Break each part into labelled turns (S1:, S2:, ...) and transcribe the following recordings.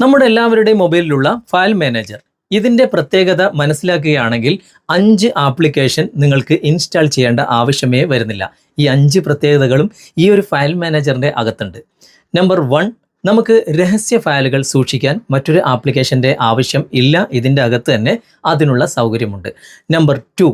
S1: നമ്മുടെ എല്ലാവരുടെയും മൊബൈലിലുള്ള file manager ഇതിന്റെ പ്രത്യേകത മനസ്സിലാക്കുകയാണെങ്കിൽ അഞ്ച് ആപ്ലിക്കേഷൻ നിങ്ങൾക്ക് ഇൻസ്റ്റാൾ ചെയ്യേണ്ട ആവശ്യമേ വരുന്നില്ല. ഈ അഞ്ച് പ്രത്യേകതകളും ഈ ഒരു ഫയൽ മാനേജറിന്റെ അകത്തുണ്ട്. നമ്പർ വൺ നമുക്ക് രഹസ്യ ഫയലുകൾ സൂക്ഷിക്കാൻ മറ്റൊരു ആപ്ലിക്കേഷന്റെ ആവശ്യം ഇല്ല. ഇതിന്റെ അകത്ത് തന്നെ അതിനുള്ള സൗകര്യമുണ്ട്. നമ്പർ ടു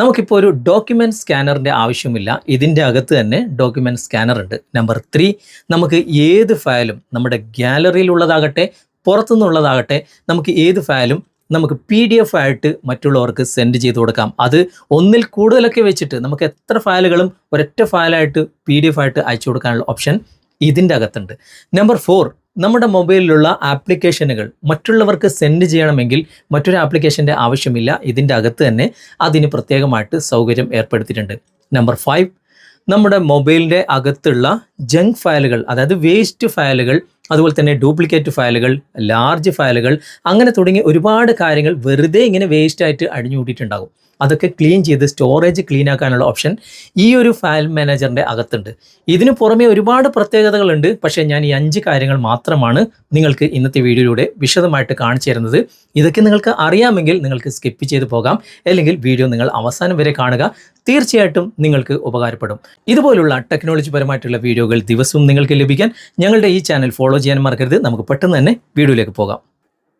S1: നമുക്കിപ്പോൾ ഒരു ഡോക്യുമെന്റ് സ്കാനറിന്റെ ആവശ്യമില്ല. ഇതിന്റെ അകത്ത് തന്നെ ഡോക്യുമെന്റ് സ്കാനർ ഉണ്ട്. നമ്പർ ത്രീ നമുക്ക് ഏത് ഫയലും നമ്മുടെ ഗ്യാലറിയിലുള്ളതാകട്ടെ പുറത്തുനിന്നുള്ളതാകട്ടെ നമുക്ക് ഏത് ഫയലും നമുക്ക് പി ഡി എഫ് ആയിട്ട് മറ്റുള്ളവർക്ക് സെൻഡ് ചെയ്ത് കൊടുക്കാം. അത് ഒന്നിൽ കൂടുതലൊക്കെ വെച്ചിട്ട് നമുക്ക് എത്ര ഫയലുകളും ഒരൊറ്റ ഫയലായിട്ട് പി ഡി എഫ് ആയിട്ട് അയച്ചു കൊടുക്കാനുള്ള ഓപ്ഷൻ ഇതിന്റെ അകത്തുണ്ട്. നമ്പർ ഫോർ നമ്മുടെ മൊബൈലിലുള്ള ആപ്ലിക്കേഷനുകൾ മറ്റുള്ളവർക്ക് സെൻഡ് ചെയ്യണമെങ്കിൽ മറ്റൊരു ആപ്ലിക്കേഷന്റെ ആവശ്യമില്ല. ഇതിന്റെ അകത്ത് തന്നെ അതിന് പ്രത്യേകമായിട്ട് സൗകര്യം ഏർപ്പെടുത്തിയിട്ടുണ്ട്. നമ്പർ ഫൈവ് നമ്മുടെ മൊബൈലിന്റെ അകത്തുള്ള ജങ്ക് ഫയലുകൾ അതായത് വേസ്റ്റ് ഫയലുകൾ അതുപോലെ തന്നെ ഡ്യൂപ്ലിക്കേറ്റ് ഫയലുകൾ ലാർജ് ഫയലുകൾ അങ്ങനെ തുടങ്ങി ഒരുപാട് കാര്യങ്ങൾ വെറുതെ ഇങ്ങനെ വേസ്റ്റായിട്ട് അടിഞ്ഞുകൂട്ടിയിട്ടുണ്ടാകും. അതൊക്കെ ക്ലീൻ ചെയ്ത് സ്റ്റോറേജ് ക്ലീൻ ആക്കാനുള്ള ഓപ്ഷൻ ഈ ഒരു ഫയൽ മാനേജറിന്റെ അകത്തുണ്ട്. ഇതിന് പുറമെ ഒരുപാട് പ്രത്യേകതകളുണ്ട്. പക്ഷേ ഞാൻ ഈ അഞ്ച് കാര്യങ്ങൾ മാത്രമാണ് നിങ്ങൾക്ക് ഇന്നത്തെ വീഡിയോയിലൂടെ വിശദമായിട്ട് കാണിച്ചു തരുന്നത്. ഇതൊക്കെ നിങ്ങൾക്ക് അറിയാമെങ്കിൽ നിങ്ങൾക്ക് സ്കിപ്പ് ചെയ്ത് പോകാം. അല്ലെങ്കിൽ വീഡിയോ നിങ്ങൾ അവസാനം വരെ കാണുക. തീർച്ചയായിട്ടും നിങ്ങൾക്ക് ഉപകാരപ്പെടും. ഇതുപോലുള്ള ടെക്നോളജി പരമായിട്ടുള്ള വീഡിയോകൾ ദിവസവും നിങ്ങൾക്ക് ലഭിക്കാൻ ഞങ്ങളുടെ ഈ ചാനൽ ഫോളോ ചെയ്യാൻ മറക്കരുത്. നമുക്ക് പെട്ടെന്ന് തന്നെ വീഡിയോയിലേക്ക് പോകാം.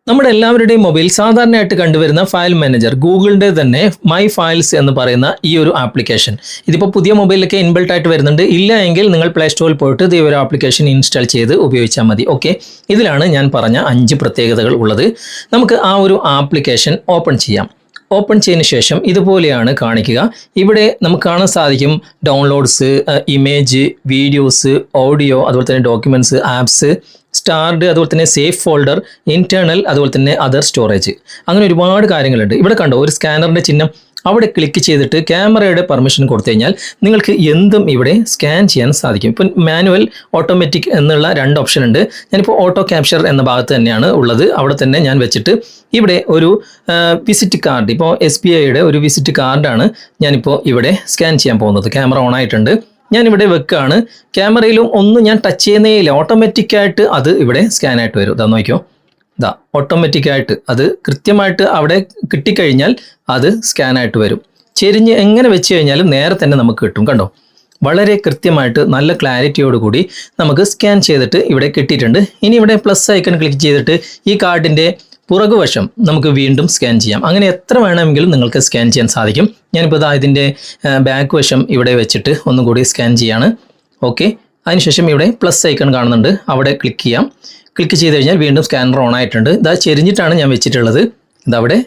S1: നമ്മുടെ എല്ലാവരുടെയും മൊബൈൽ സാധാരണയായിട്ട് കണ്ടുവരുന്ന ഫയൽ മാനേജർ ഗൂഗിളിന്റെ തന്നെ മൈ ഫയൽസ് എന്ന് പറയുന്ന ഈ ഒരു ആപ്ലിക്കേഷൻ. ഇതിപ്പോൾ പുതിയ മൊബൈലിലൊക്കെ ഇൻബിൾട്ട് ആയിട്ട് വരുന്നുണ്ട്. ഇല്ല എങ്കിൽ നിങ്ങൾ പ്ലേ സ്റ്റോറിൽ പോയിട്ട് ഈ ഒരു ആപ്ലിക്കേഷൻ ഇൻസ്റ്റാൾ ചെയ്ത് ഉപയോഗിച്ചാൽ മതി. ഓക്കെ? ഇതിലാണ് ഞാൻ പറഞ്ഞ അഞ്ച് പ്രത്യേകതകൾ ഉള്ളത്. നമുക്ക് ആ ഒരു ആപ്ലിക്കേഷൻ ഓപ്പൺ ചെയ്യാം. ഓപ്പൺ ചെയ്തതിന് ശേഷം ഇതുപോലെയാണ് കാണിക്കുക. ഇവിടെ നമുക്ക് കാണാൻ സാധിക്കും ഡൗൺലോഡ്സ് ഇമേജ് വീഡിയോസ് ഓഡിയോ അതുപോലെ തന്നെ ഡോക്യുമെന്റ്സ് ആപ്സ് സ്റ്റാർഡ് അതുപോലെ തന്നെ സേഫ് ഫോൾഡർ ഇന്റേണൽ അതുപോലെ തന്നെ അതർ സ്റ്റോറേജ് അങ്ങനെ ഒരുപാട് കാര്യങ്ങളുണ്ട്. ഇവിടെ കണ്ടോ ഒരു സ്കാനറിന്റെ ചിഹ്നം അവിടെ ക്ലിക്ക് ചെയ്തിട്ട് ക്യാമറയുടെ പെർമിഷൻ കൊടുത്തു കഴിഞ്ഞാൽ നിങ്ങൾക്ക് എന്തും ഇവിടെ സ്കാൻ ചെയ്യാൻ സാധിക്കും. ഇപ്പം മാനുവൽ ഓട്ടോമാറ്റിക് എന്നുള്ള രണ്ട് ഓപ്ഷൻ ഉണ്ട്. ഞാനിപ്പോൾ ഓട്ടോ ക്യാപ്ചർ എന്ന ഭാഗത്ത് തന്നെയാണ് ഉള്ളത്. അവിടെ തന്നെ ഞാൻ വെച്ചിട്ട് ഇവിടെ ഒരു വിസിറ്റ് കാർഡ് ഇപ്പോൾ എസ് ബി ഐയുടെ ഒരു വിസിറ്റ് കാർഡാണ് ഞാനിപ്പോൾ ഇവിടെ സ്കാൻ ചെയ്യാൻ പോകുന്നത്. ക്യാമറ ഓൺ ആയിട്ടുണ്ട്. ഞാൻ ഇവിടെ വെക്കുകയാണ് ക്യാമറയിലും ഒന്നും ഞാൻ ടച്ച് ചെയ്യുന്നേ ഇല്ല. ഓട്ടോമാറ്റിക്കായിട്ട് അത് ഇവിടെ സ്കാൻ ആയിട്ട് വരും. ഇതാ നോക്കിയോ? ഇതാ ഓട്ടോമാറ്റിക്കായിട്ട് അത് കൃത്യമായിട്ട് അവിടെ കിട്ടിക്കഴിഞ്ഞാൽ അത് സ്കാൻ ആയിട്ട് വരും. ചെരിഞ്ഞ് എങ്ങനെ വെച്ച് കഴിഞ്ഞാലും നേരെ തന്നെ നമുക്ക് കിട്ടും. കണ്ടോ? വളരെ കൃത്യമായിട്ട് നല്ല ക്ലാരിറ്റിയോട് കൂടി നമുക്ക് സ്കാൻ ചെയ്തിട്ട് ഇവിടെ കിട്ടിയിട്ടുണ്ട്. ഇനി ഇവിടെ പ്ലസ് ഐക്കൺ ക്ലിക്ക് ചെയ്തിട്ട് ഈ കാർഡിന്റെ പുറകുവശം നമുക്ക് വീണ്ടും സ്കാൻ ചെയ്യാം. അങ്ങനെ എത്ര വേണമെങ്കിലും നിങ്ങൾക്ക് സ്കാൻ ചെയ്യാൻ സാധിക്കും. ഞാനിപ്പോൾ ഇതാ ഇതിന്റെ ബാക്ക് വശം ഇവിടെ വെച്ചിട്ട് ഒന്നുകൂടി സ്കാൻ ചെയ്യാണ്. ഓക്കെ. അതിനുശേഷം ഇവിടെ പ്ലസ് ഐക്കൺ കാണുന്നുണ്ട്. അവിടെ ക്ലിക്ക് ചെയ്യാം. ക്ലിക്ക് ചെയ്ത് കഴിഞ്ഞാൽ വീണ്ടും സ്കാനർ ഓൺ ആയിട്ടുണ്ട്. ഇതാ ചെരിഞ്ഞിട്ടാണ് ഞാൻ വെച്ചിട്ടുള്ളത്. ഇതവിടെ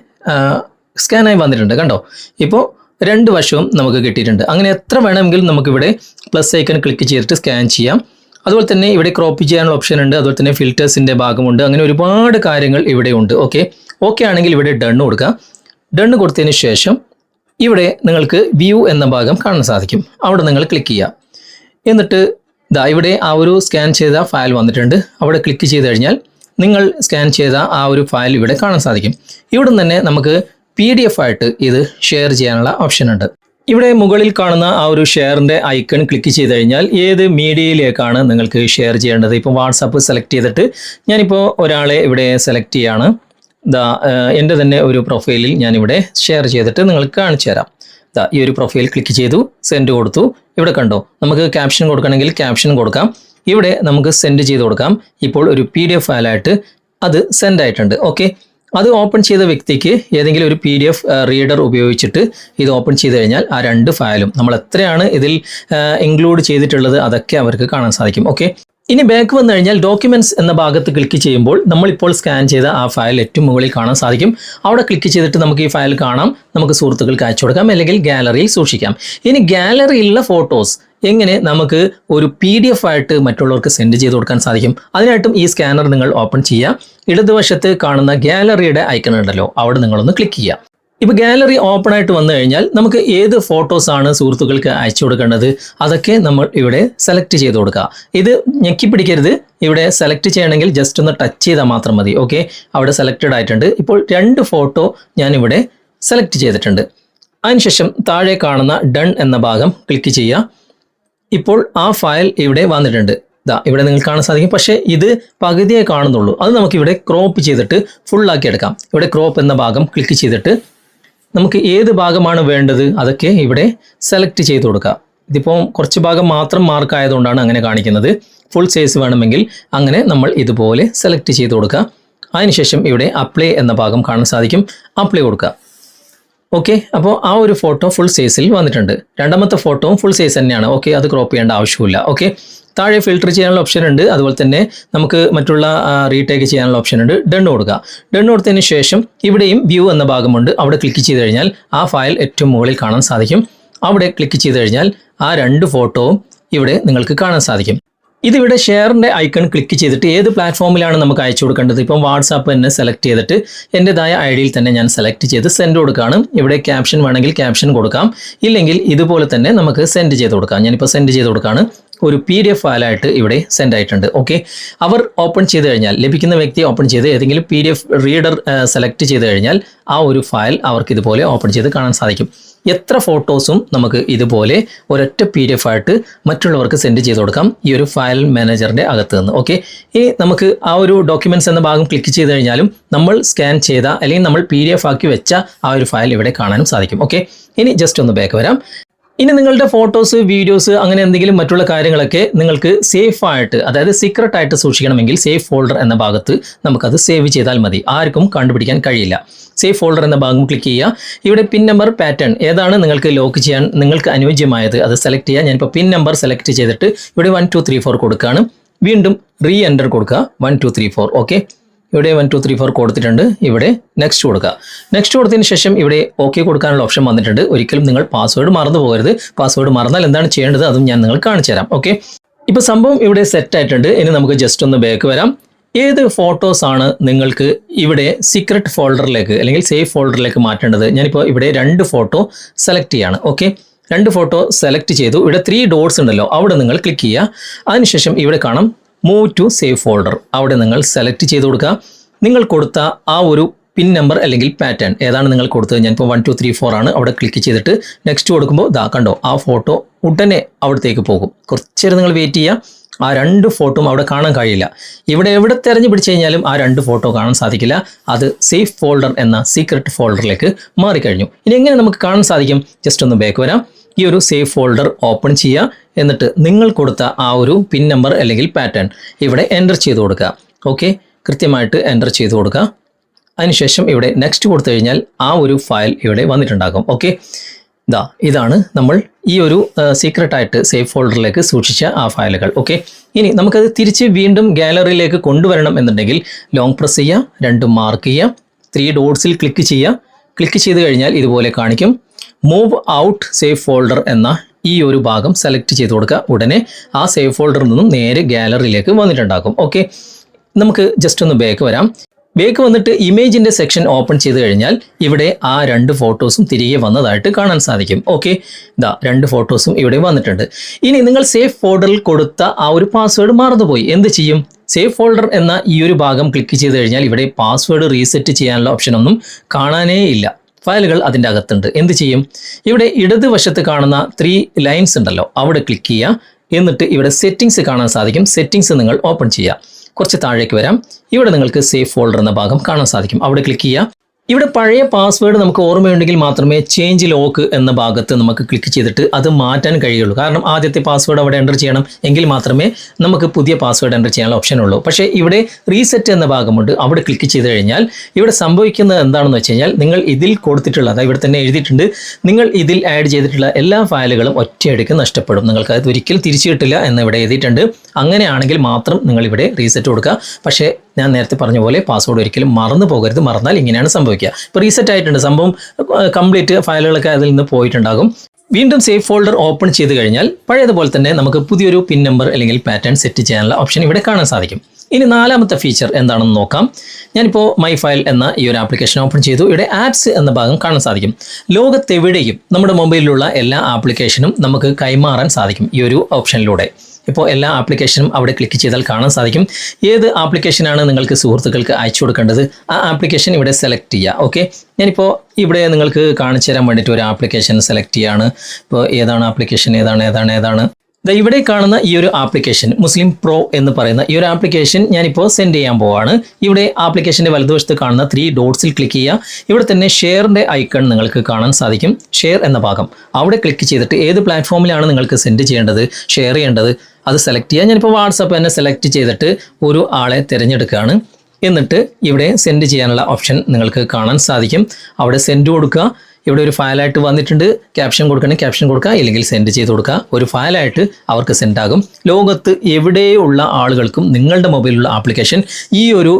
S1: സ്കാനായി വന്നിട്ടുണ്ട്. കണ്ടോ? ഇപ്പോൾ രണ്ട് വശവും നമുക്ക് കിട്ടിയിട്ടുണ്ട്. അങ്ങനെ എത്ര വേണമെങ്കിലും നമുക്കിവിടെ പ്ലസ് ഐക്കൺ ക്ലിക്ക് ചെയ്തിട്ട് സ്കാൻ ചെയ്യാം. അതുപോലെ തന്നെ ഇവിടെ ക്രോപ്പ് ചെയ്യാനുള്ള ഓപ്ഷൻ ഉണ്ട് അതുപോലെ തന്നെ ഫിൽറ്റേഴ്സിന്റെ ഭാഗമുണ്ട് അങ്ങനെ ഒരുപാട് കാര്യങ്ങൾ ഇവിടെ ഉണ്ട് ഓക്കെ ഓക്കെ ആണെങ്കിൽ ഇവിടെ ഡൺ കൊടുക്കുക ഡൺ കൊടുത്തതിന് ശേഷം ഇവിടെ നിങ്ങൾക്ക് വ്യൂ എന്ന ഭാഗം കാണാൻ സാധിക്കും. അവിടെ നിങ്ങൾ ക്ലിക്ക് ചെയ്യുക. എന്നിട്ട് ഇതാ ഇവിടെ ആ ഒരു സ്കാൻ ചെയ്ത ഫയൽ വന്നിട്ടുണ്ട്. അവിടെ ക്ലിക്ക് ചെയ്ത് കഴിഞ്ഞാൽ നിങ്ങൾ സ്കാൻ ചെയ്ത ആ ഒരു ഫയൽ ഇവിടെ കാണാൻ സാധിക്കും. ഇവിടെ തന്നെ നമുക്ക് പി ആയിട്ട് ഇത് ഷെയർ ചെയ്യാനുള്ള ഓപ്ഷൻ ഉണ്ട്. ഇവിടെ മുകളിൽ കാണുന്ന ആ ഒരു ഷെയറിന്റെ ഐക്കൺ ക്ലിക്ക് ചെയ്ത് കഴിഞ്ഞാൽ ഏത് മീഡിയയിലേക്കാണ് നിങ്ങൾക്ക് ഷെയർ ചെയ്യേണ്ടത്? ഇപ്പോൾ വാട്സാപ്പ് സെലക്ട് ചെയ്തിട്ട് ഞാനിപ്പോൾ ഒരാളെ ഇവിടെ സെലക്ട് ചെയ്യാണ്. ദാ എന്റെ തന്നെ ഒരു പ്രൊഫൈലിൽ ഞാനിവിടെ ഷെയർ ചെയ്തിട്ട് നിങ്ങൾക്ക് കാണിച്ചു തരാം. ദാ ഈ ഒരു പ്രൊഫൈൽ ക്ലിക്ക് ചെയ്തു സെൻഡ് കൊടുത്തു. ഇവിടെ കണ്ടോ നമുക്ക് ക്യാപ്ഷൻ കൊടുക്കണമെങ്കിൽ ക്യാപ്ഷൻ കൊടുക്കാം. ഇവിടെ നമുക്ക് സെൻഡ് ചെയ്ത് കൊടുക്കാം. ഇപ്പോൾ ഒരു പി ഡി എഫ് ഫയലായിട്ട് അത് സെൻഡ് ആയിട്ടുണ്ട്. ഓക്കെ അത് ഓപ്പൺ ചെയ്ത വ്യക്തിക്ക് ഏതെങ്കിലും ഒരു പി ഡി എഫ് റീഡർ ഉപയോഗിച്ചിട്ട് ഇത് ഓപ്പൺ ചെയ്ത് കഴിഞ്ഞാൽ ആ രണ്ട് ഫയലും നമ്മൾ എത്രയാണ് ഇതിൽ ഇൻക്ലൂഡ് ചെയ്തിട്ടുള്ളത് അതൊക്കെ അവർക്ക് കാണാൻ സാധിക്കും. ഓക്കെ ഇനി ബാക്ക് വന്നു കഴിഞ്ഞാൽ ഡോക്യുമെന്റ്സ് എന്ന ഭാഗത്ത് ക്ലിക്ക് ചെയ്യുമ്പോൾ നമ്മളിപ്പോൾ സ്കാൻ ചെയ്ത ആ ഫയൽ ഏറ്റവും മുകളിൽ കാണാൻ സാധിക്കും. അവിടെ ക്ലിക്ക് ചെയ്തിട്ട് നമുക്ക് ഈ ഫയൽ കാണാം. നമുക്ക് സുഹൃത്തുക്കൾക്ക് അയച്ചു കൊടുക്കാം അല്ലെങ്കിൽ ഗാലറിയിൽ സൂക്ഷിക്കാം. ഇനി ഗാലറിയിലുള്ള ഫോട്ടോസ് എങ്ങനെ നമുക്ക് ഒരു പി ഡി എഫ് ആയിട്ട് മറ്റുള്ളവർക്ക് സെൻഡ് ചെയ്ത് കൊടുക്കാൻ സാധിക്കും? അതിനായിട്ടും ഈ സ്കാനർ നിങ്ങൾ ഓപ്പൺ ചെയ്യുക. ഇടതുവശത്ത് കാണുന്ന ഗാലറിയുടെ ഐക്കൺ ഉണ്ടല്ലോ അവിടെ നിങ്ങളൊന്ന് ക്ലിക്ക് ചെയ്യുക. ഇപ്പോൾ ഗാലറി ഓപ്പൺ ആയിട്ട് വന്നു കഴിഞ്ഞാൽ നമുക്ക് ഏത് ഫോട്ടോസ് ആണ് സുഹൃത്തുക്കൾക്ക് അയച്ചു കൊടുക്കേണ്ടത്? അതൊക്കെ നമ്മൾ ഇവിടെ സെലക്ട് ചെയ്ത് കൊടുക്കുക. ഇത് ഞെക്കി പിടിക്കരുത്. ഇവിടെ സെലക്ട് ചെയ്യണമെങ്കിൽ ജസ്റ്റ് ഒന്ന് ടച്ച് ചെയ്താൽ മാത്രം മതി ഓക്കെ അവിടെ സെലക്റ്റഡ് ആയിട്ടുണ്ട്. ഇപ്പോൾ രണ്ട് ഫോട്ടോ ഞാനിവിടെ സെലക്ട് ചെയ്തിട്ടുണ്ട്. അതിനുശേഷം താഴെ കാണുന്ന ഡൺ എന്ന ഭാഗം ക്ലിക്ക് ചെയ്യുക. ഇപ്പോൾ ആ ഫയൽ ഇവിടെ വന്നിട്ടുണ്ട്. ഇതാ ഇവിടെ നിങ്ങൾക്ക് കാണാൻ സാധിക്കും. പക്ഷേ ഇത് പകുതിയെ കാണുന്നുള്ളൂ. അത് നമുക്ക് ഇവിടെ ക്രോപ്പ് ചെയ്തിട്ട് ഫുള്ളാക്കി എടുക്കാം. ഇവിടെ ക്രോപ്പ് എന്ന ഭാഗം ക്ലിക്ക് ചെയ്തിട്ട് നമുക്ക് ഏത് ഭാഗമാണ് വേണ്ടത് അതൊക്കെ ഇവിടെ സെലക്ട് ചെയ്ത് കൊടുക്കാം. ഇതിപ്പോൾ കുറച്ച് ഭാഗം മാത്രം മാർക്ക് ആയതുകൊണ്ടാണ് അങ്ങനെ കാണിക്കുന്നത്. ഫുൾ സൈസ് വേണമെങ്കിൽ അങ്ങനെ നമ്മൾ ഇതുപോലെ സെലക്ട് ചെയ്ത് കൊടുക്കുക അതിനുശേഷം ഇവിടെ അപ്ലൈ എന്ന ഭാഗം കാണാൻ സാധിക്കും. അപ്ലൈ കൊടുക്കുക ഓക്കെ അപ്പോൾ ആ ഒരു ഫോട്ടോ ഫുൾ സൈസിൽ വന്നിട്ടുണ്ട്. രണ്ടാമത്തെ ഫോട്ടോവും ഫുൾ സൈസ് തന്നെയാണ്. ഓക്കെ അത് ക്രോപ്പ് ചെയ്യേണ്ട ആവശ്യമില്ല ഓക്കെ താഴെ ഫിൽട്ടർ ചെയ്യാനുള്ള ഓപ്ഷൻ ഉണ്ട്. അതുപോലെ തന്നെ നമുക്ക് മറ്റുള്ള റീടേക്ക് ചെയ്യാനുള്ള ഓപ്ഷൻ ഉണ്ട്. ഡൺ കൊടുക്കുക. ഡൺ കൊടുത്തതിന് ശേഷം ഇവിടെയും വ്യൂ എന്ന ഭാഗമുണ്ട്. അവിടെ ക്ലിക്ക് ചെയ്ത് കഴിഞ്ഞാൽ ആ ഫയൽ ഏറ്റവും മുകളിൽ കാണാൻ സാധിക്കും. അവിടെ ക്ലിക്ക് ചെയ്ത് കഴിഞ്ഞാൽ ആ രണ്ട് ഫോട്ടോവും ഇവിടെ നിങ്ങൾക്ക് കാണാൻ സാധിക്കും. ഇതിവിടെ ഷെയറിന്റെ ഐക്കൺ ക്ലിക്ക് ചെയ്തിട്ട് ഏത് പ്ലാറ്റ്ഫോമിലാണ് നമുക്ക് അയച്ചു കൊടുക്കേണ്ടത്? ഇപ്പം വാട്സാപ്പ് തന്നെ സെലക്ട് ചെയ്തിട്ട് എന്റെതായ ഐഡിയിൽ ഡിയിൽ തന്നെ ഞാൻ സെലക്ട് ചെയ്ത് സെൻഡ് കൊടുക്കുകയാണ്. ഇവിടെ ക്യാപ്ഷൻ വേണമെങ്കിൽ ക്യാപ്ഷൻ കൊടുക്കാം. ഇല്ലെങ്കിൽ ഇതുപോലെ തന്നെ നമുക്ക് സെൻഡ് ചെയ്ത് കൊടുക്കാം. ഞാനിപ്പോൾ സെൻഡ് ചെയ്ത് കൊടുക്കുകയാണ്. ഒരു പി ഡി എഫ് ഫയലായിട്ട് ഇവിടെ സെൻഡ് ആയിട്ടുണ്ട്. ഓക്കെ അവർ ഓപ്പൺ ചെയ്ത് കഴിഞ്ഞാൽ ലഭിക്കുന്ന വ്യക്തി ഓപ്പൺ ചെയ്ത് ഏതെങ്കിലും P D F reader select ചെയ്ത് കഴിഞ്ഞാൽ ആ ഒരു ഫയൽ അവർക്ക് ഇതുപോലെ ഓപ്പൺ ചെയ്ത് കാണാൻ സാധിക്കും. എത്ര ഫോട്ടോസും നമുക്ക് ഇതുപോലെ ഒരൊറ്റ പി ഡി എഫ് ആയിട്ട് മറ്റുള്ളവർക്ക് സെൻഡ് ചെയ്ത് കൊടുക്കാം ഈ ഒരു ഫയൽ മാനേജറിന്റെ അകത്ത് നിന്ന് ഓക്കെ ഈ നമുക്ക് ആ ഒരു ഡോക്യുമെന്റ്സ് എന്ന ഭാഗം ക്ലിക്ക് ചെയ്ത് കഴിഞ്ഞാലും നമ്മൾ സ്കാൻ ചെയ്ത അല്ലെങ്കിൽ നമ്മൾ പി ഡി എഫ് ആക്കി വെച്ച ആ ഒരു ഫയൽ ഇവിടെ കാണാനും സാധിക്കും. ഓക്കെ ഇനി ജസ്റ്റ് ഒന്ന് ബാക്ക് വരാം. ഇനി നിങ്ങളുടെ ഫോട്ടോസ് വീഡിയോസ് അങ്ങനെ എന്തെങ്കിലും മറ്റുള്ള കാര്യങ്ങളൊക്കെ നിങ്ങൾക്ക് സേഫ് ആയിട്ട് അതായത് സീക്രട്ട് ആയിട്ട് സൂക്ഷിക്കണമെങ്കിൽ സേഫ് ഫോൾഡർ എന്ന ഭാഗത്ത് നമുക്കത് സേവ് ചെയ്താൽ മതി. ആർക്കും കണ്ടുപിടിക്കാൻ കഴിയില്ല. സേഫ് ഫോൾഡർ എന്ന ഭാഗം ക്ലിക്ക് ചെയ്യുക. ഇവിടെ പിൻ നമ്പർ പാറ്റേൺ ഏതാണ് നിങ്ങൾക്ക് ലോക്ക് ചെയ്യാൻ നിങ്ങൾക്ക് അനുയോജ്യമായത് അത് സെലക്ട് ചെയ്യുക ഞാനിപ്പോൾ പിൻ നമ്പർ സെലക്ട് ചെയ്തിട്ട് ഇവിടെ വൺ ടു ത്രീ ഫോർ കൊടുക്കുകയാണ്. വീണ്ടും റീ എന്റർ കൊടുക്കുക. One two three four okay ഇവിടെ വൺ ടു ത്രീ ഫോർ കൊടുത്തിട്ടുണ്ട്. ഇവിടെ നെക്സ്റ്റ് കൊടുക്കുക നെക്സ്റ്റ് കൊടുത്തതിന് ശേഷം ഇവിടെ ഓക്കെ കൊടുക്കാനുള്ള ഓപ്ഷൻ വന്നിട്ടുണ്ട്. ഒരിക്കലും നിങ്ങൾ പാസ്വേഡ് മറന്നു പോകരുത്. പാസ്വേഡ് മറന്നാൽ എന്താണ് ചെയ്യേണ്ടത്? അതും ഞാൻ നിങ്ങൾ കാണിച്ചു തരാം. ഓക്കെ ഇപ്പോൾ സംഭവം ഇവിടെ സെറ്റ് ആയിട്ടുണ്ട്. ഇനി നമുക്ക് ജസ്റ്റ് ഒന്ന് ബാക്ക് വരാം. ഏത് ഫോട്ടോസാണ് നിങ്ങൾക്ക് ഇവിടെ സീക്രട്ട് ഫോൾഡറിലേക്ക് അല്ലെങ്കിൽ സേഫ് ഫോൾഡറിലേക്ക് മാറ്റേണ്ടത്? ഞാനിപ്പോൾ ഇവിടെ രണ്ട് ഫോട്ടോ സെലക്ട് ചെയ്യാണ്. ഓക്കെ രണ്ട് ഫോട്ടോ സെലക്ട് ചെയ്തു. ഇവിടെ ത്രീ ഡോട്ട്സ് ഉണ്ടല്ലോ. അവിടെ നിങ്ങൾ ക്ലിക്ക് ചെയ്യുക. അതിനുശേഷം ഇവിടെ കാണാം. മൂവ് ടു സേഫ് ഫോൾഡർ അവിടെ നിങ്ങൾ സെലക്ട് ചെയ്ത് കൊടുക്കുക. നിങ്ങൾ കൊടുത്ത ആ ഒരു പിൻ നമ്പർ അല്ലെങ്കിൽ പാറ്റേൺ ഏതാണ് നിങ്ങൾ കൊടുത്തത്? ഞാനിപ്പോൾ വൺ ടു ത്രീ ഫോർ ആണ്. അവിടെ ക്ലിക്ക് ചെയ്തിട്ട് നെക്സ്റ്റ് കൊടുക്കുമ്പോൾ ഇതാ കണ്ടോ ആ ഫോട്ടോ ഉടനെ അവിടത്തേക്ക് പോകും. കുറച്ചേരം നിങ്ങൾ വെയിറ്റ് ചെയ്യുക. ആ രണ്ട് ഫോട്ടോയും അവിടെ കാണാൻ കഴിയില്ല. ഇവിടെ എവിടെ തെരഞ്ഞു പിടിച്ചു കഴിഞ്ഞാലും ആ രണ്ട് ഫോട്ടോ കാണാൻ സാധിക്കില്ല. അത് സേഫ് ഫോൾഡർ എന്ന സീക്രട്ട് ഫോൾഡറിലേക്ക് മാറിക്കഴിഞ്ഞു. ഇനി എങ്ങനെ നമുക്ക് കാണാൻ സാധിക്കും? ജസ്റ്റ് ഒന്ന് ബാക്ക് വരാം. ഈ ഒരു സേഫ് ഫോൾഡർ ഓപ്പൺ ചെയ്യുക. എന്നിട്ട് നിങ്ങൾ കൊടുത്ത ആ ഒരു പിൻ നമ്പർ അല്ലെങ്കിൽ പാറ്റേൺ ഇവിടെ എന്റർ ചെയ്ത് കൊടുക്കുക. ഓക്കെ കൃത്യമായിട്ട് എന്റർ ചെയ്ത് കൊടുക്കുക. അതിനുശേഷം ഇവിടെ നെക്സ്റ്റ് കൊടുത്തു കഴിഞ്ഞാൽ ആ ഒരു ഫയൽ ഇവിടെ വന്നിട്ടുണ്ടാകും. ഓക്കെ ഇതാ ഇതാണ് നമ്മൾ ഈ ഒരു സീക്രട്ടായിട്ട് സേഫ് ഫോൾഡറിലേക്ക് സൂക്ഷിച്ച ആ ഫയലുകൾ. ഓക്കെ ഇനി നമുക്കത് തിരിച്ച് വീണ്ടും ഗാലറിയിലേക്ക് കൊണ്ടുവരണം എന്നുണ്ടെങ്കിൽ ലോങ് പ്രസ് ചെയ്യുക രണ്ടും മാർക്ക് ചെയ്യുക ത്രീ ഡോട്ട്സിൽ ക്ലിക്ക് ചെയ്യുക. ക്ലിക്ക് ചെയ്ത് കഴിഞ്ഞാൽ ഇതുപോലെ കാണിക്കും. മൂവ് ഔട്ട് സേഫ് ഫോൾഡർ എന്ന ഈ ഒരു ഭാഗം സെലക്ട് ചെയ്ത് കൊടുക്കുക. ഉടനെ ആ സേഫ് ഫോൾഡറിൽ നിന്നും നേരെ ഗാലറിയിലേക്ക് വന്നിട്ടുണ്ടാകും. ഓക്കെ നമുക്ക് ജസ്റ്റ് ഒന്ന് ബാക്ക് വരാം. ബേക്ക് വന്നിട്ട് ഇമേജിന്റെ സെക്ഷൻ ഓപ്പൺ ചെയ്ത് കഴിഞ്ഞാൽ ഇവിടെ ആ രണ്ട് ഫോട്ടോസും തിരികെ വന്നതായിട്ട് കാണാൻ സാധിക്കും. ഓക്കെ ഇതാ രണ്ട് ഫോട്ടോസും ഇവിടെ വന്നിട്ടുണ്ട്. ഇനി നിങ്ങൾ സേഫ് ഫോൾഡറിൽ കൊടുത്ത ആ ഒരു പാസ്വേഡ് മറന്നുപോയി. എന്ത് ചെയ്യും? സേഫ് ഫോൾഡർ എന്ന ഈ ഒരു ഭാഗം ക്ലിക്ക് ചെയ്ത് കഴിഞ്ഞാൽ ഇവിടെ പാസ്വേഡ് റീസെറ്റ് ചെയ്യാനുള്ള ഓപ്ഷനൊന്നും കാണാനേ ഇല്ല ഫയലുകൾ അതിന്റെ അകത്തുണ്ട്. എന്ത് ചെയ്യും? ഇവിടെ ഇടതുവശത്ത് കാണുന്ന ത്രീ ലൈൻസ് ഉണ്ടല്ലോ. അവിടെ ക്ലിക്ക് ചെയ്യുക. എന്നിട്ട് ഇവിടെ സെറ്റിങ്സ് കാണാൻ സാധിക്കും. സെറ്റിങ്സ് നിങ്ങൾ ഓപ്പൺ ചെയ്യുക. കുറച്ച് താഴേക്ക് വരാം. ഇവിടെ നിങ്ങൾക്ക് സേഫ് ഫോൾഡർ എന്ന ഭാഗം കാണാൻ സാധിക്കും. അവിടെ ക്ലിക്ക് ചെയ്യുക. ഇവിടെ പഴയ പാസ്വേഡ് നമുക്ക് ഓർമ്മയുണ്ടെങ്കിൽ മാത്രമേ ചേഞ്ച് ലോക്ക് എന്ന ഭാഗത്ത് നമുക്ക് ക്ലിക്ക് ചെയ്തിട്ട് അത് മാറ്റാൻ കഴിയുള്ളൂ. കാരണം ആദ്യത്തെ പാസ്വേഡ് അവിടെ എന്റർ ചെയ്യണം എങ്കിൽ മാത്രമേ നമുക്ക് പുതിയ പാസ്വേഡ് എന്റർ ചെയ്യാനുള്ള ഓപ്ഷൻ ഉള്ളൂ. പക്ഷേ ഇവിടെ റീസെറ്റ് എന്ന ഭാഗമുണ്ട്. അവിടെ ക്ലിക്ക് ചെയ്ത് കഴിഞ്ഞാൽ ഇവിടെ സംഭവിക്കുന്നത് എന്താണെന്ന് വെച്ച് നിങ്ങൾ ഇതിൽ കൊടുത്തിട്ടുള്ള അതായത് ഇവിടെ തന്നെ എഴുതിയിട്ടുണ്ട് നിങ്ങൾ ഇതിൽ ആഡ് ചെയ്തിട്ടുള്ള എല്ലാ ഫയലുകളും ഒറ്റയടിക്ക് നഷ്ടപ്പെടും. നിങ്ങൾക്ക് അത് ഒരിക്കലും തിരിച്ചു കിട്ടില്ല എന്ന് ഇവിടെ എഴുതിയിട്ടുണ്ട്. അങ്ങനെയാണെങ്കിൽ മാത്രം നിങ്ങൾ ഇവിടെ റീസെറ്റ് കൊടുക്കുക. പക്ഷേ ഞാൻ നേരത്തെ പറഞ്ഞ പോലെ പാസ്വേഡ് ഒരിക്കലും മറന്നു പോകരുത്. മറന്നാൽ ഇങ്ങനെയാണ് സംഭവിക്കുക. ഇപ്പോൾ റീസെറ്റ് ആയിട്ടുണ്ട്. സംഭവം കംപ്ലീറ്റ് ഫയലുകളൊക്കെ അതിൽ നിന്ന് പോയിട്ടുണ്ടാകും. വീണ്ടും സേഫ് ഫോൾഡർ ഓപ്പൺ ചെയ്ത് കഴിഞ്ഞാൽ പഴയതുപോലെ തന്നെ നമുക്ക് പുതിയൊരു പിൻ നമ്പർ അല്ലെങ്കിൽ പാറ്റേൺ സെറ്റ് ചെയ്യാനുള്ള ഓപ്ഷൻ ഇവിടെ കാണാൻ സാധിക്കും. ഇനി നാലാമത്തെ ഫീച്ചർ എന്താണെന്ന് നോക്കാം. ഞാനിപ്പോൾ മൈ ഫയൽ എന്ന ഈ ഒരു ആപ്ലിക്കേഷൻ ഓപ്പൺ ചെയ്തു. ഇവിടെ ആപ്സ് എന്ന ഭാഗം കാണാൻ സാധിക്കും. ലോകത്തെവിടെയും നമ്മുടെ മൊബൈലിലുള്ള എല്ലാ ആപ്ലിക്കേഷനും നമുക്ക് കൈമാറാൻ സാധിക്കും ഈ ഒരു ഓപ്ഷനിലൂടെ ഇപ്പോൾ എല്ലാ ആപ്ലിക്കേഷനും അവിടെ ക്ലിക്ക് ചെയ്താൽ കാണാൻ സാധിക്കും. ഏത് ആപ്ലിക്കേഷനാണ് നിങ്ങൾക്ക് സുഹൃത്തുക്കൾക്ക് അയച്ചു കൊടുക്കേണ്ടത്? ആ ആപ്ലിക്കേഷൻ ഇവിടെ സെലക്ട് ചെയ്യുക ഓക്കെ ഞാനിപ്പോൾ ഇവിടെ നിങ്ങൾക്ക് കാണിച്ചു തരാൻ വേണ്ടിയിട്ട് ഒരു ആപ്ലിക്കേഷൻ സെലക്ട് ചെയ്യാണ്. ഇപ്പോൾ ഏതാണ് ആപ്ലിക്കേഷൻ ഏതാണ് ഏതാണ് ഏതാണ്? ഇവിടെ കാണുന്ന ഈ ഒരു ആപ്ലിക്കേഷൻ മുസ്ലിം പ്രോ എന്ന് പറയുന്ന ഈ ഒരു ആപ്ലിക്കേഷൻ ഞാനിപ്പോൾ സെൻഡ് ചെയ്യാൻ പോവാണ്. ഇവിടെ ആപ്ലിക്കേഷന്റെ വലതുവശത്ത് കാണുന്ന ത്രീ ഡോട്ട്സിൽ ക്ലിക്ക് ചെയ്യുക. ഇവിടെ തന്നെ ഷെയറിന്റെ ഐക്കൺ നിങ്ങൾക്ക് കാണാൻ സാധിക്കും. ഷെയർ എന്ന ഭാഗം. അവിടെ ക്ലിക്ക് ചെയ്തിട്ട് ഏത് പ്ലാറ്റ്ഫോമിലാണ് നിങ്ങൾക്ക് സെൻഡ് ചെയ്യേണ്ടത്? ഷെയർ ചെയ്യേണ്ടത്? അത് സെലക്ട് ചെയ്യുക. ഞാനിപ്പോൾ വാട്സപ്പ് തന്നെ സെലക്ട് ചെയ്തിട്ട് ഒരു ആളെ തിരഞ്ഞെടുക്കുകയാണ്. എന്നിട്ട് ഇവിടെ സെൻഡ് ചെയ്യാനുള്ള ഓപ്ഷൻ നിങ്ങൾക്ക് കാണാൻ സാധിക്കും. അവിടെ സെൻഡ് കൊടുക്കുക. ഇവിടെ ഒരു ഫയലായിട്ട് വന്നിട്ടുണ്ട്. ക്യാപ്ഷൻ കൊടുക്കണമെങ്കിൽ ക്യാപ്ഷൻ കൊടുക്കുക ഇല്ലെങ്കിൽ സെൻഡ് ചെയ്ത് കൊടുക്കുക. ഒരു ഫയലായിട്ട് അവർക്ക് സെൻഡ് ആകും. ലോകത്ത് എവിടെയുള്ള ആളുകൾക്കും നിങ്ങളുടെ മൊബൈലിലുള്ള ആപ്ലിക്കേഷൻ ഈ ഒരു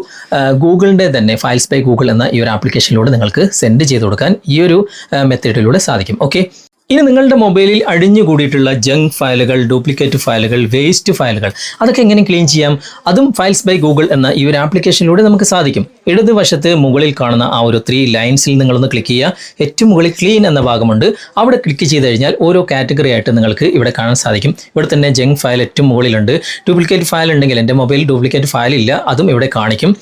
S1: ഗൂഗിളിന്റെ തന്നെ ഫയൽസ് ബൈ ഗൂഗിൾ എന്ന ഈ ഒരു ആപ്ലിക്കേഷനിലൂടെ നിങ്ങൾക്ക് സെൻഡ് ചെയ്ത് കൊടുക്കാൻ ഈ ഒരു മെത്തേഡിലൂടെ സാധിക്കും. ഓക്കെ ഇനി നിങ്ങളുടെ മൊബൈലിൽ അടിഞ്ഞുകൂടിയിട്ടുള്ള ജങ്ക് ഫയലുകൾ ഡ്യൂപ്ലിക്കേറ്റ് ഫയലുകൾ വേസ്റ്റ് ഫയലുകൾ അതൊക്കെ എങ്ങനെ ക്ലീൻ ചെയ്യാം? അതും ഫയൽസ് ബൈ ഗൂഗിൾ എന്ന ഈ ഒരു ആപ്ലിക്കേഷനിലൂടെ നമുക്ക് സാധിക്കും. ഇടതുവശത്ത് മുകളിൽ കാണുന്ന ആ ഒരു ത്രീ ലൈൻസിൽ നിങ്ങളൊന്ന് ക്ലിക്ക് ചെയ്യുക. ഏറ്റവും മുകളിൽ ക്ലീൻ എന്ന ഭാഗമുണ്ട്. അവിടെ ക്ലിക്ക് ചെയ്ത് കഴിഞ്ഞാൽ ഓരോ കാറ്റഗറി ആയിട്ട് നിങ്ങൾക്ക് ഇവിടെ കാണാൻ സാധിക്കും. ഇവിടെ തന്നെ ജങ്ക് ഫയൽ ഏറ്റവും മുകളിലുണ്ട്. ഡ്യൂപ്ലിക്കേറ്റ് ഫയൽ ഉണ്ടെങ്കിൽ എന്റെ മൊബൈൽ ഡ്യൂപ്ലിക്കേറ്റ് ഫയൽ ഇല്ല. അതും ഇവിടെ കാണിക്കും.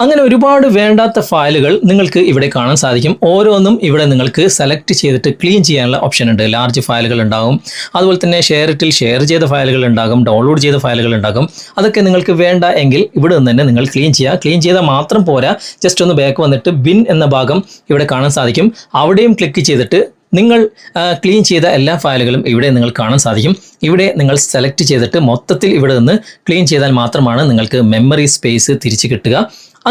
S1: അങ്ങനെ ഒരുപാട് വേണ്ടാത്ത ഫയലുകൾ നിങ്ങൾക്ക് ഇവിടെ കാണാൻ സാധിക്കും. ഓരോന്നും ഇവിടെ നിങ്ങൾക്ക് സെലക്ട് ചെയ്തിട്ട് ക്ലീൻ ചെയ്യാനുള്ള ഓപ്ഷൻ ഉണ്ട്. ലാർജ് ഫയലുകൾ ഉണ്ടാകും. അതുപോലെ തന്നെ ഇറ്റിൽ ഷെയർ ചെയ്ത ഫയലുകൾ ഉണ്ടാകും. ഡൗൺലോഡ് ചെയ്ത ഫയലുകൾ ഉണ്ടാകും. അതൊക്കെ നിങ്ങൾക്ക് വേണ്ട എങ്കിൽ ഇവിടെ നിന്ന് തന്നെ നിങ്ങൾ ക്ലീൻ ചെയ്യുക. ക്ലീൻ ചെയ്താൽ മാത്രം പോരാ. ജസ്റ്റ് ഒന്ന് ബാക്ക് വന്നിട്ട് ബിൻ എന്ന ഭാഗം ഇവിടെ കാണാൻ സാധിക്കും. അവിടെയും ക്ലിക്ക് ചെയ്തിട്ട് നിങ്ങൾ ക്ലീൻ ചെയ്ത എല്ലാ ഫയലുകളും ഇവിടെ നിങ്ങൾ കാണാൻ സാധിക്കും. ഇവിടെ നിങ്ങൾ സെലക്ട് ചെയ്തിട്ട് മൊത്തത്തിൽ ഇവിടെ നിന്ന് ക്ലീൻ ചെയ്താൽ മാത്രമാണ് നിങ്ങൾക്ക് മെമ്മറി സ്പേസ് തിരിച്ചു കിട്ടുക.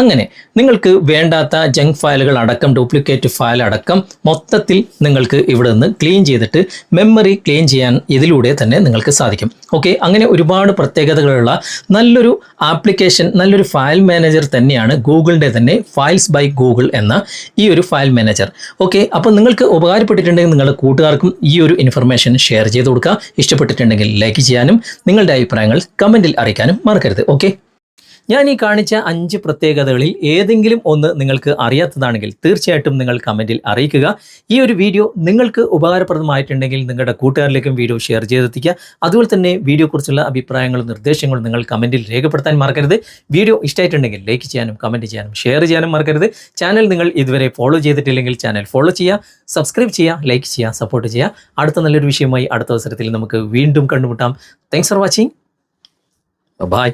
S1: അങ്ങനെ നിങ്ങൾക്ക് വേണ്ടാത്ത ജങ്ക് ഫയലുകൾ അടക്കം ഡ്യൂപ്ലിക്കേറ്റ് ഫയൽ അടക്കം മൊത്തത്തിൽ നിങ്ങൾക്ക് ഇവിടെ നിന്ന് ക്ലീൻ ചെയ്തിട്ട് മെമ്മറി ക്ലീൻ ചെയ്യാൻ ഇതിലൂടെ തന്നെ നിങ്ങൾക്ക് സാധിക്കും. ഓക്കെ അങ്ങനെ ഒരുപാട് പ്രത്യേകതകളുള്ള നല്ലൊരു ആപ്ലിക്കേഷൻ നല്ലൊരു ഫയൽ മാനേജർ തന്നെയാണ് ഗൂഗിളിന്റെ തന്നെ ഫയൽസ് ബൈ ഗൂഗിൾ എന്ന ഈ ഒരു ഫയൽ മാനേജർ ഓക്കെ അപ്പോൾ നിങ്ങൾക്ക് ഉപകാരപ്പെട്ടിട്ടുണ്ടെങ്കിൽ നിങ്ങളുടെ കൂട്ടുകാർക്കും ഈ ഒരു ഇൻഫർമേഷൻ ഷെയർ ചെയ്ത് കൊടുക്കുക. ഇഷ്ടപ്പെട്ടിട്ടുണ്ടെങ്കിൽ ലൈക്ക് ചെയ്യാനും നിങ്ങളുടെ അഭിപ്രായങ്ങൾ കമന്റിൽ അറിയിക്കാനും മറക്കരുത്. ഓക്കെ ഞാൻ ഈ കാണിച്ച അഞ്ച് പ്രത്യേകതകളിൽ ഏതെങ്കിലും ഒന്ന് നിങ്ങൾക്ക് അറിയാത്തതാണെങ്കിൽ തീർച്ചയായിട്ടും നിങ്ങൾ കമന്റിൽ അറിയിക്കുക. ഈ ഒരു വീഡിയോ നിങ്ങൾക്ക് ഉപകാരപ്രദമായിട്ടുണ്ടെങ്കിൽ നിങ്ങളുടെ കൂട്ടുകാരിലേക്കും വീഡിയോ ഷെയർ ചെയ്തെത്തിക്കുക. അതുപോലെ തന്നെ വീഡിയോക്കുറിച്ചുള്ള അഭിപ്രായങ്ങളും നിർദ്ദേശങ്ങളും നിങ്ങൾ കമന്റിൽ രേഖപ്പെടുത്താൻ മറക്കരുത്. വീഡിയോ ഇഷ്ടമായിട്ടുണ്ടെങ്കിൽ ലൈക്ക് ചെയ്യാനും കമന്റ് ചെയ്യാനും ഷെയർ ചെയ്യാനും മറക്കരുത്. ചാനൽ നിങ്ങൾ ഇതുവരെ ഫോളോ ചെയ്തിട്ടില്ലെങ്കിൽ ചാനൽ ഫോളോ ചെയ്യുക സബ്സ്ക്രൈബ് ചെയ്യുക ലൈക്ക് ചെയ്യുക സപ്പോർട്ട് ചെയ്യുക. അടുത്ത നല്ലൊരു വിഷയമായി അടുത്ത അവസരത്തിൽ നമുക്ക് വീണ്ടും കണ്ടുമുട്ടാം. Thanks for watching bye